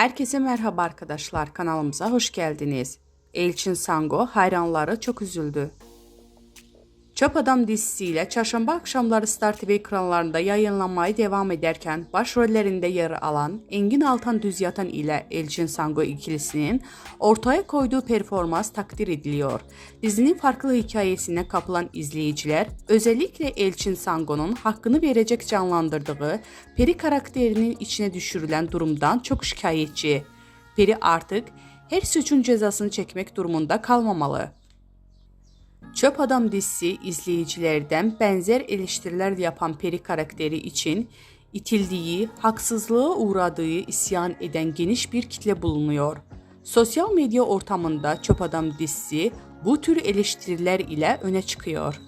Herkese merhaba arkadaşlar kanalımıza hoş geldiniz. Elçin Sango hayranları çok üzüldü. Çöp Adam dizisiyle çarşamba akşamları Star TV ekranlarında yayınlanmaya devam ederken başrollerinde yer alan Engin Altan Düz Yatan ile Elçin Sango ikilisinin ortaya koyduğu performans takdir ediliyor. Dizinin farklı hikayesine kapılan izleyiciler özellikle Elçin Sango'nun hakkını verecek canlandırdığı Peri karakterinin içine düşürülen durumdan çok şikayetçi. Peri artık her suçun cezasını çekmek durumunda kalmamalı. Çöp Adam dizisi izleyicilerden benzer eleştiriler yapan Peri karakteri için itildiği, haksızlığa uğradığı isyan eden geniş bir kitle bulunuyor. Sosyal medya ortamında Çöp Adam dizisi bu tür eleştiriler ile öne çıkıyor.